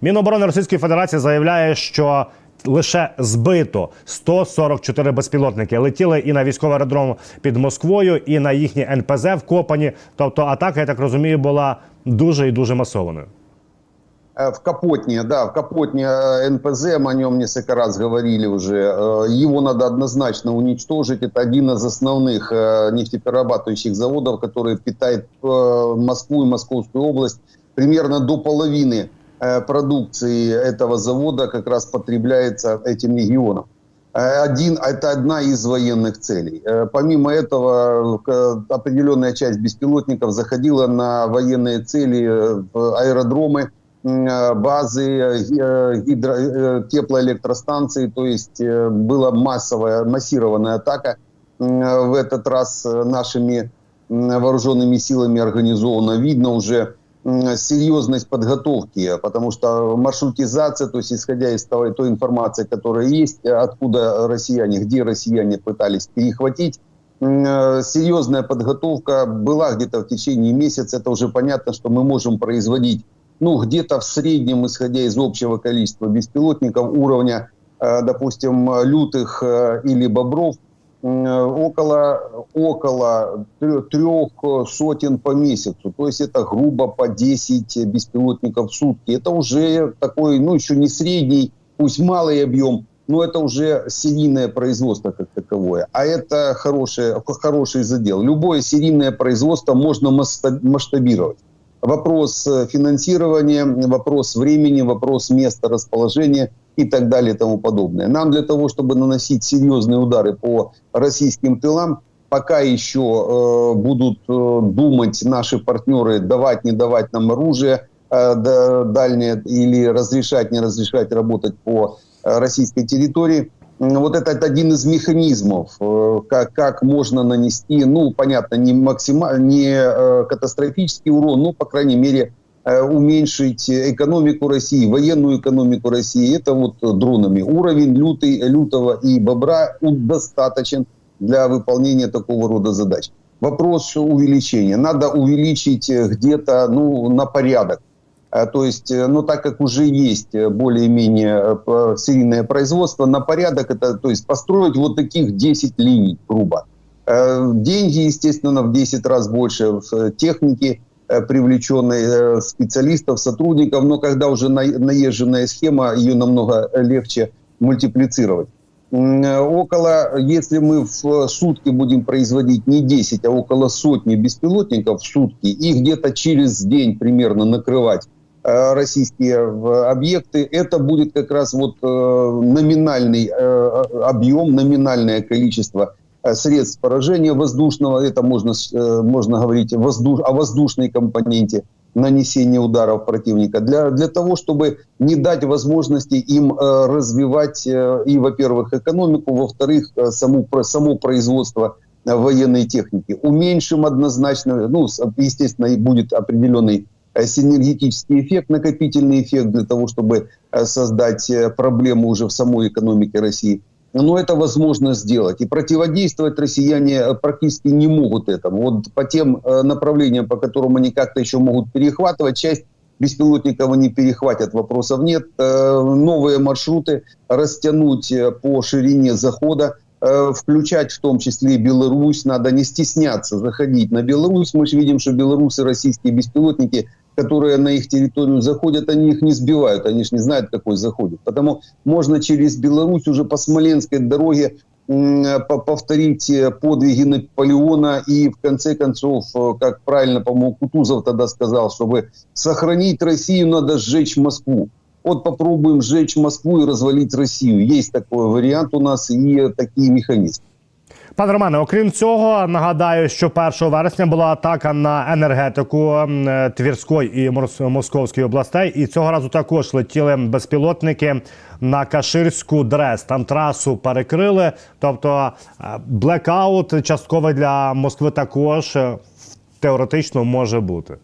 Міноборони Російської Федерації заявляє, що лише збито 144 безпілотники летіли і на військовий аеродром під Москвою, і на їхні НПЗ вкопані. Тобто, атака, я так розумію, була дуже і дуже масованою. Э, В Капотне, да, в Капотне э, НПЗ, мы о нем несколько раз говорили уже, э, его надо однозначно уничтожить. Это один из основных э, нефтеперерабатывающих заводов, который питает э, Москву и Московскую область. Примерно до половины э, Продукции этого завода как раз потребляется этим регионом. Э, Один, это одна из военных целей. Э, Помимо этого, определенная часть беспилотников заходила на военные цели, э, аэродромы, э, базы, э, э, гидро, э, теплоэлектростанции. То есть э, была массовая, массированная атака э, в этот раз э, нашими вооруженными силами организована. Видно уже серьезность подготовки, потому что маршрутизация, то есть исходя из того, той информации, которая есть, э, откуда россияне, где россияне пытались перехватить, э, серьезная подготовка была где-то в течение месяца. Это уже понятно, что мы можем производить ну, где-то в среднем, исходя из общего количества беспилотников уровня, э, допустим, лютых или бобров, около, около трё- трех э, сотен по месяцу. То есть это грубо по 10 беспилотников в сутки. Это уже такой, ну, еще не средний, пусть малый объем, но это уже серийное производство как таковое. А это хороший, хороший задел. Любое серийное производство можно масштаб- масштабировать. Вопрос э, финансирования, вопрос времени, вопрос места расположения и так далее и тому подобное. Нам для того, чтобы наносить серьезные удары по российским тылам, пока еще э, будут э, думать наши партнеры, давать, не давать нам оружие э, да- дальнее или разрешать, не разрешать работать по э, российской территории. Вот это один из механизмов, э, как, как можно нанести, ну, понятно, не, максима, не э, катастрофический урон, но, по крайней мере, уменьшить экономику России, военную экономику России. Это вот э, дронами. Уровень лютый, лютого и бобра достаточен для выполнения такого рода задач. Вопрос увеличения. Надо увеличить э, где-то ну, на порядок. Э, То есть, э, ну, так как уже есть э, более-менее э, серийное производство, на порядок это, то есть, построить вот таких 10 линий, грубо. Э, Деньги, естественно, в 10 раз больше в э, технике, э, привлеченной э, специалистов, сотрудников, но когда уже на- наезженная схема, ее намного э, легче мультиплицировать. Э, Около, если мы в э, сутки будем производить не 10, а около сотни беспилотников в сутки, и где-то через день примерно накрывать э, российские э, объекты, это будет как раз вот э, номинальный э, объем, номинальное количество э, средств поражения воздушного, это можно, э, можно говорить воздуш- о воздушной компоненте нанесения ударов противника, для, для того, чтобы не дать возможности им э, развивать э, и, во-первых, экономику, во-вторых, э, саму, про- само производство э, военной техники. Уменьшим однозначно, ну, естественно, и будет определенный э, синергетический эффект, накопительный эффект для того, чтобы э, создать э, проблему уже в самой экономике России. Но это возможно сделать. И противодействовать россияне э, практически не могут этому. Вот по тем э, направлениям, по которым они как-то еще могут перехватывать, часть беспилотников они перехватят, вопросов нет. Э, Новые маршруты растянуть по ширине захода, включать в том числе Беларусь. Надо не стесняться заходить на Беларусь. Мы же видим, что белорусы российские беспилотники, которые на их территорию заходят, они их не сбивают, они же не знают, какой заходит. Потому можно через Беларусь уже по Смоленской дороге повторить э, подвиги Наполеона и в конце концов, э, как правильно, по-моему, Кутузов тогда сказал, чтобы сохранить Россию, надо сжечь Москву. Вот попробуем сжечь Москву и развалить Россию. Есть такой вариант у нас и такие механизмы. Пане Романе, окрім цього, нагадаю, що 1 вересня була атака на енергетику м, е, Твірської і Морс- Московської областей. І цього разу також летіли безпілотники на Каширську ДРЕС. Там трасу перекрили. Тобто е, блекаут частковий для Москви також е, теоретично може бути.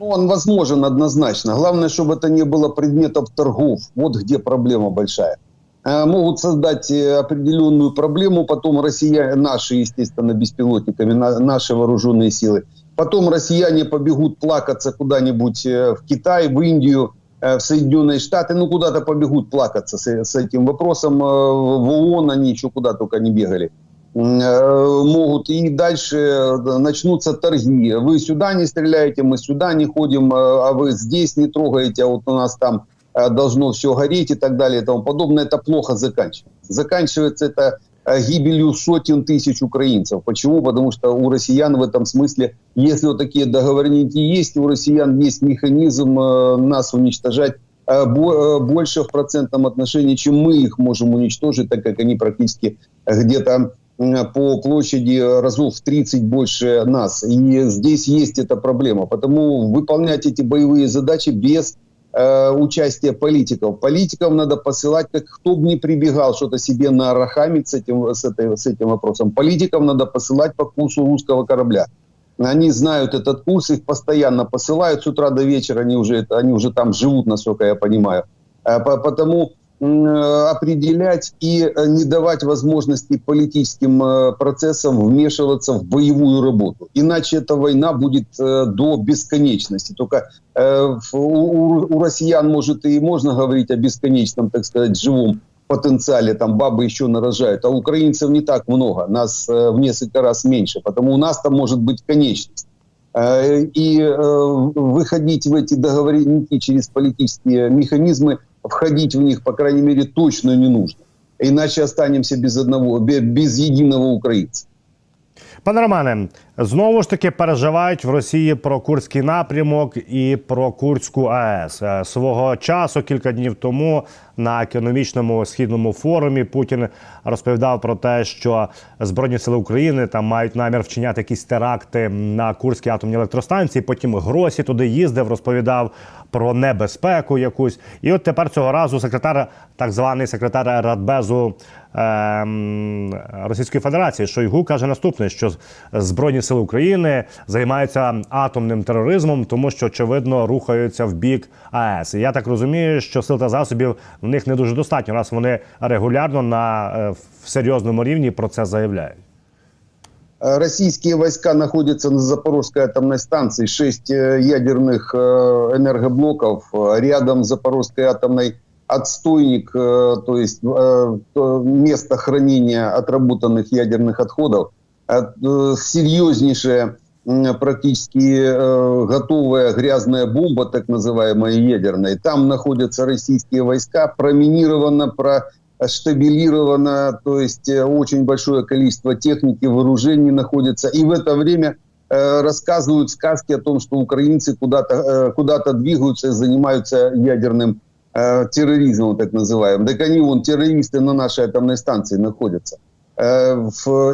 Ну, он возможен однозначно. Главное, чтобы это не было предметов торгов. Вот где проблема большая. Э, Могут создать э, определенную проблему, потом россияне, наши, естественно, беспилотниками, на- наши вооруженные силы. Потом россияне побегут плакаться куда-нибудь э, в Китай, в Индию, в Соединенные Штаты, ну, куда-то побегут плакаться с, с этим вопросом. В ООН они еще куда только не бегали. Могут и дальше начнутся торги. Вы сюда не стреляете, мы сюда не ходим, а вы здесь не трогаете, а вот у нас там должно все гореть и так далее и тому подобное. Это плохо заканчивается. Заканчивается это э, гибелью сотен тысяч украинцев. Почему? Потому что у россиян в этом смысле, если вот такие договорники есть, у россиян есть механизм э, нас уничтожать э, бо- э, больше в процентном отношении, чем мы их можем уничтожить, так как они практически где-то по площади разов в 30 больше нас. И здесь есть эта проблема. Потому выполнять эти боевые задачи без э, участия политиков. Политиков надо посылать, как кто бы ни прибегал что-то себе нарахамить с этим, с, этой, с этим вопросом. Политиков надо посылать по курсу русского корабля. Они знают этот курс, их постоянно посылают с утра до вечера, они уже, они уже там живут, насколько я понимаю. Э, по- Потому определять и э, не давать возможности политическим э, процессам вмешиваться в боевую работу. Иначе эта война будет э, до бесконечности. Только у, россиян, может, и можно говорить о бесконечном, так сказать, живом потенциале, там бабы еще нарожают, а украинцев не так много, нас в несколько раз меньше, потому у нас там может быть конечность. И выходить в эти договорники через политические механизмы, входить в них, по крайней мере, точно не нужно. Иначе останемся без одного, бе- без единого украинца. Пане Романе, знову ж таки переживають в Росії про Курський напрямок і про Курську АЕС. Е, Свого часу, кілька днів тому, на економічному східному форумі Путін розповідав про те, що Збройні сили України там мають намір вчиняти якісь теракти на Курській атомній електростанції. Потім Гросі туди їздив, розповідав про небезпеку якусь. І от тепер цього разу секретар, так званий секретар Радбезу ем, Російської Федерації Шойгу каже наступне: що Збройні сили України займаються атомним тероризмом, тому що очевидно рухаються в бік АЕС. І я так розумію, що сил та засобів в них не дуже достатньо, раз вони регулярно на е, в серйозному рівні про це заявляють. Э, Российские войска находятся на Запорожской атомной станции. Шесть э, ядерных э, энергоблоков. Э, Рядом с Запорожской атомной отстойник, э, то есть э, то место хранения отработанных ядерных отходов. Э, Серьезнейшая практически э, готовая грязная бомба, так называемая ядерная. Там находятся российские войска, проминировано, про штабилировано, то есть э, очень большое количество техники, вооружений находится. И в это время э, рассказывают сказки о том, что украинцы куда-то э, куда двигаются и занимаются ядерным э, терроризмом, так называемым. Так они, вон, террористы на нашей атомной станции находятся. Э,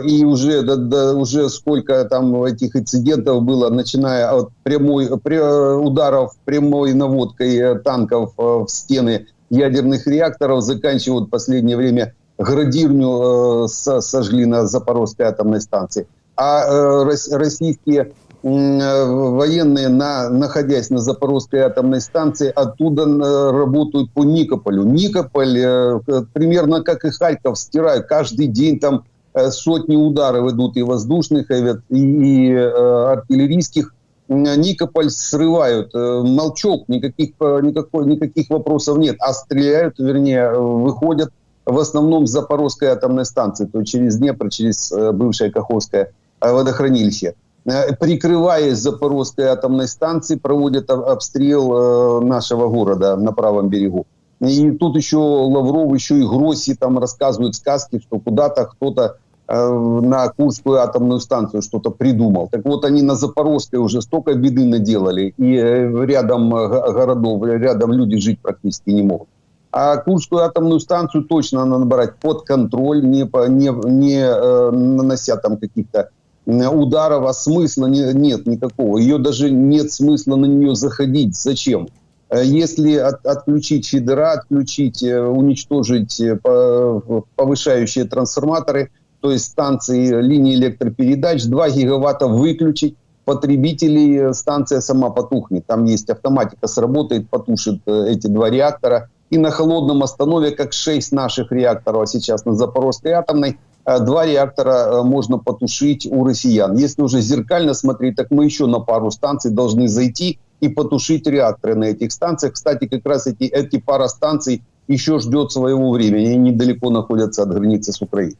И уже, да- да, уже сколько там этих инцидентов было, начиная от прямой, пре- ударов прямой наводкой э, танков э, в стены ядерных реакторов, заканчивая вот последнее время градирню э, со- сожгли на Запорожской атомной станции. А э, рос- российские военные, на, находясь на Запорожской атомной станции, оттуда э, работают по Никополю. Никополь, э, э, примерно как и Харьков, стирают. Каждый день там э, сотни ударов идут и воздушных, и, и, э, артиллерийских. Никополь срывают. Э, Молчок, никаких, э, никакой, никаких вопросов нет. А стреляют, вернее, э, выходят в основном с Запорожской атомной станции, то есть через Днепр, через э, бывшее Каховское э, водохранилище. Э, Прикрываясь Запорожской атомной станцией, проводят об- обстрел э, нашего города на правом берегу. И тут еще Лавров, еще и Гросси там рассказывают сказки, что куда-то кто-то э, на Курскую атомную станцию что-то придумал. Так вот, они на Запорожской уже столько беды наделали, и рядом го- городов, рядом люди жить практически не могут. А Курскую атомную станцию точно надо брать под контроль, не, не, не нанося там каких-то ударов, а смысла не- нет никакого. Ее даже нет смысла на нее заходить. Зачем? Э, Если от- отключить фидера, отключить, э, уничтожить э, по- повышающие трансформаторы, то есть станции линии электропередач, 2 гигаватта выключить, потребителей станция сама потухнет. Там есть автоматика, сработает, потушит эти два реактора. И на холодном останове, как 6 наших реакторов, а сейчас на Запорожской атомной, два реактора э, можно потушить у россиян. Если уже зеркально смотреть, так мы еще на пару станций должны зайти и потушить реакторы на этих станциях. Кстати, как раз эти, эти пара станций еще ждет своего времени. Они недалеко находятся от границы с Украиной.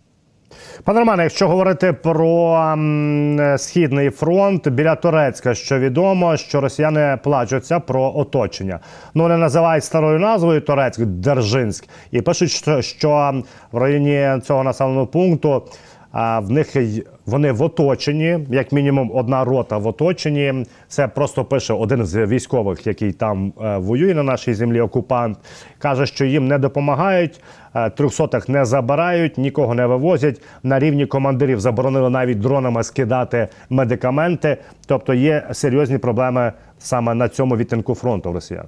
Пане Романе, якщо говорити про східний фронт біля Турецька, що відомо, що росіяни плачуться про оточення. Ну вони називають старою назвою Турецьк Держинськ, і пишуть, що, в районі цього населеного пункту а, в них вони в оточенні, як мінімум, одна рота в оточенні. Це просто пише один з військових, який там е, воює на нашій землі. Окупант каже, що їм не допомагають, е, трьохсотих не забирають, нікого не вивозять. На рівні командирів заборонили навіть дронами скидати медикаменти. Тобто є серйозні проблеми саме на цьому відтинку фронту росіян.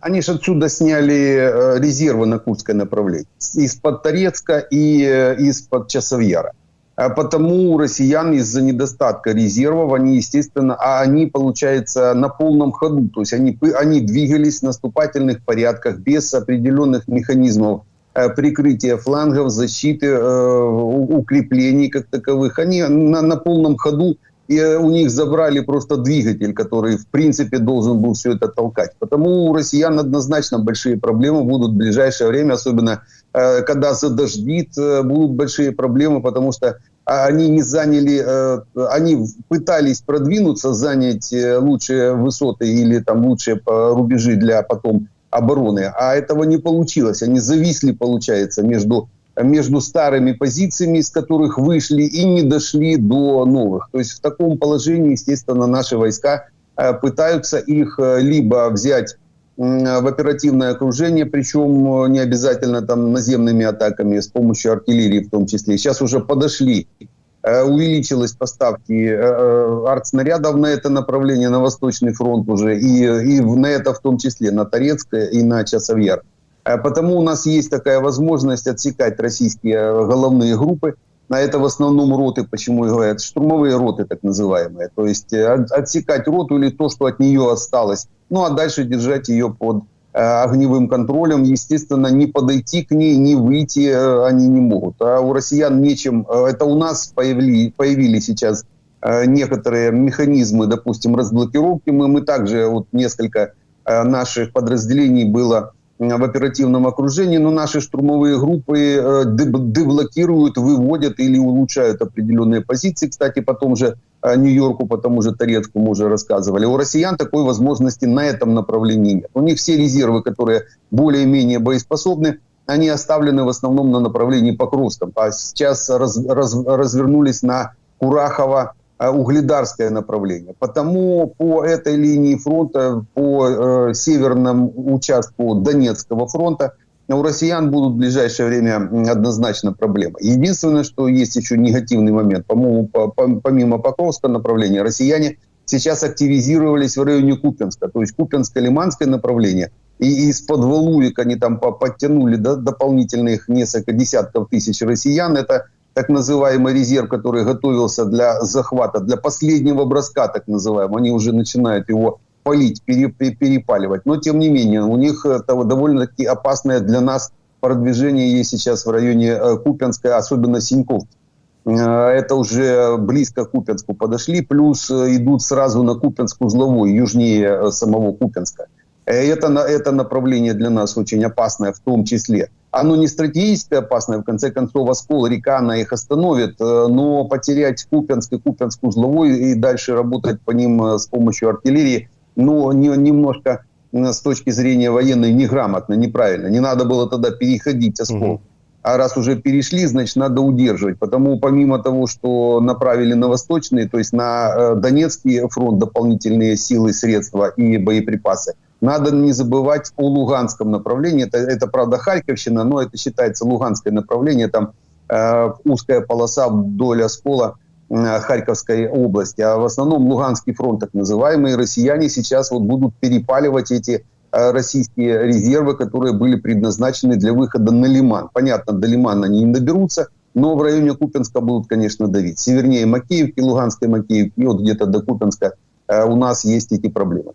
Они же отсюда сняли э, резервы на Курское направление. Из-под Торецка и э, из-под Часовьяра. А Потому у россиян из-за недостатка резервов, они, естественно, а они, получается, на полном ходу. То есть они, они двигались в наступательных порядках без определенных механизмов э, прикрытия флангов, защиты, укреплений как таковых. Они на, на полном ходу и э, у них забрали просто двигатель, который, в принципе, должен был все это толкать. Потому у россиян однозначно большие проблемы будут в ближайшее время, особенно э, когда задождит, э, будут большие проблемы, потому что а, они не заняли, они пытались продвинуться, занять лучшие высоты или там лучшие рубежи для потом обороны, а этого не получилось. Они зависли, получается, между между старыми позициями, из которых вышли и не дошли до новых. То есть в таком положении, естественно, наши войска э, пытаются их э, либо взять в оперативное окружение, причем э, не обязательно там наземными атаками, с помощью артиллерии в том числе. Сейчас уже подошли, увеличилась поставки артснарядов на это направление, на Восточный фронт уже, и, и на это в том числе, на Торецкое и на Часовьяр. Э, Потому у нас есть такая возможность отсекать российские э, головные группы. А это в основном роты, почему и говорят, штурмовые роты так называемые. То есть э, от- отсекать роту или то, что от нее осталось. Ну а дальше держать ее под огневым контролем. Естественно, не подойти к ней, не выйти они не могут. А у россиян нечем. Это у нас появили, появились сейчас некоторые механизмы, допустим, разблокировки. Мы, мы также, вот несколько наших подразделений было в оперативном окружении, но наши штурмовые группы э, деб- деблокируют, выводят или улучшают определенные позиции. Кстати, потом же э, Нью-Йорку, по тому же Торецку мы уже рассказывали. У россиян такой возможности на этом направлении нет. У них все резервы, которые более-менее боеспособны, они оставлены в основном на направлении Покровском. А сейчас раз- раз- развернулись на Курахово, Угледарское направление. Потому по этой линии фронта, по э, северному участку Донецкого фронта, у россиян будут в ближайшее время однозначно проблемы. Единственное, что есть еще негативный момент, по-моему, по- по- помимо Покровского направления, россияне сейчас активизировались в районе Купинска, то есть Купинско-Лиманское направление. И из-под Валуек они там по- подтянули до- дополнительных несколько десятков тысяч россиян. Это так называемый резерв, который готовился для захвата, для последнего броска, так называемого. Они уже начинают его пере- перепаливать. Но, тем не менее, у них э, довольно-таки опасное для нас продвижение есть сейчас в районе э, Купянска, особенно Синьков. Э, Это уже близко к Купянску подошли, плюс идут сразу на Купянск узловой, южнее самого Купянска. Э, Это, на- это направление для нас очень опасное в том числе. Оно не стратегически опасное, в конце концов, Оскол, река, она их остановит, э, но потерять Купянск и Купянск узловой и дальше работать по ним э, с помощью артиллерии, ну, не- немножко с точки зрения военной неграмотно, неправильно. Не надо было тогда переходить Оскол. Мгм. А раз уже перешли, значит, надо удерживать. Потому помимо того, что направили на Восточный, то есть на Донецкий фронт дополнительные силы, средства и боеприпасы, надо не забывать о Луганском направлении. Это, это правда, Харьковщина, но это считается Луганское направление. Там э, узкая полоса вдоль оскола э, Харьковской области. А в основном Луганский фронт, так называемый, россияне сейчас вот будут перепаливать эти э, российские резервы, которые были предназначены для выхода на Лиман. Понятно, до Лимана они не доберутся, но в районе Купинска будут, конечно, давить. Севернее Макеевки, Луганской Макеевки, и вот где-то до Купинска э, у нас есть эти проблемы.